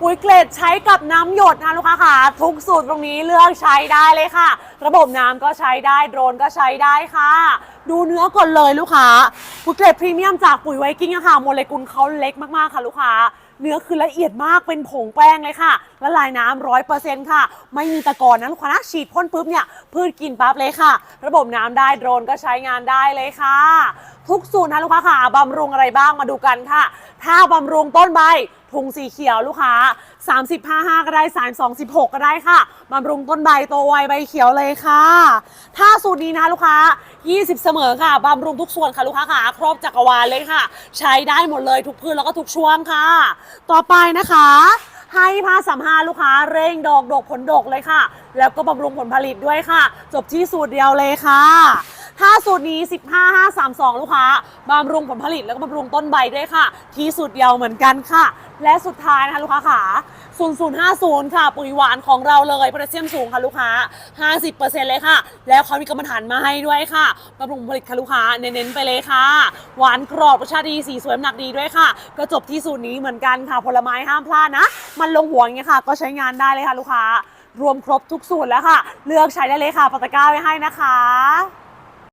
ปุ๋ยเกรดใช้กับน้ำหยดนะลูกค้าค่ะทุกสูตรตรงนี้เลือกใช้ได้เลยค่ะ ระบบน้ำก็ใช้ได้โดรนก็ใช้ได้ค่ะ ดูเนื้อก่อนเลยลูกค้าปุ๋ยเกรดพรีเมียมจากปุ๋ยไวกิ้งอะค่ะโมเลกุลเขาเล็กมากๆค่ะลูกค้าเนื้อคือละเอียดมากเป็นผงแป้งเลยค่ะละลายน้ำร้อยเปอร์เซ็นต์ค่ะ ไม่มีตะกอนนะลูกค้านฉีดพ่นปุ๊บเนี่ยพืชกินปั๊บเลยค่ะ ระบบน้ำได้โดรนก็ใช้งานได้เลยค่ะ ทุกสูตรนะลูกค้าค่ะบำรุงอะไรบ้างมาดูกันค่ะ ถ้าบำรุงต้นใบถุงสีเขียวลูกค้า 35ก็ได้3 2 16 ก็ได้ค่ะบำรุงต้นใบโตวไวใบเขียวเลยค่ะ ถ้าสูตรนี้นะลูกค้า 20 เสมอค่ะบำรุงทุกส่วนค่ะลูกค้าค่ะ ครบจักรวาลเลยค่ะ ใช้ได้หมดเลยทุกพืชแล้วก็ทุกช่วงค่ะ ต่อไปนะคะ ให้ผ้าสามหาลูกค้าเร่งดอกดกผลดกเลยค่ะ แล้วก็บำรุงผลผลิตด้วยค่ะ จบที่สูตรเดียวเลยค่ะถ้าสูตรนี้ 15 5 3 2 ลูกค้าบำรุงผลผลิตแล้วก็บำรุงต้นใบด้วยค่ะ ที่สูตรเดียวเหมือนกันค่ะ และสุดท้ายนะคะลูกค้าขา 0050 ค่ะ ปุ๋ยหวานของเราเลยโพแทสเซียมสูงค่ะลูกค้า 50%เลยค่ะ แล้วเขามีกรรมฐานมาให้ด้วยค่ะบำรุงผลิตค่ะลูกค้าเน้นๆไปเลยค่ะ หวานกรอบรสชาติดีสีสวยน้ำหนักดีด้วยค่ะ ก็จบที่สูตรนี้เหมือนกันค่ะ ผลไม้ห้ามพลาดนะ มันลงหัวอย่างเงี้ยค่ะ ก็ใช้งานได้เลยค่ะลูกค้ารวมครบทุกสูตรแล้วค่ะ เลือกใช้ได้เลยค่ะปตะกร้าไว้ให้นะคะ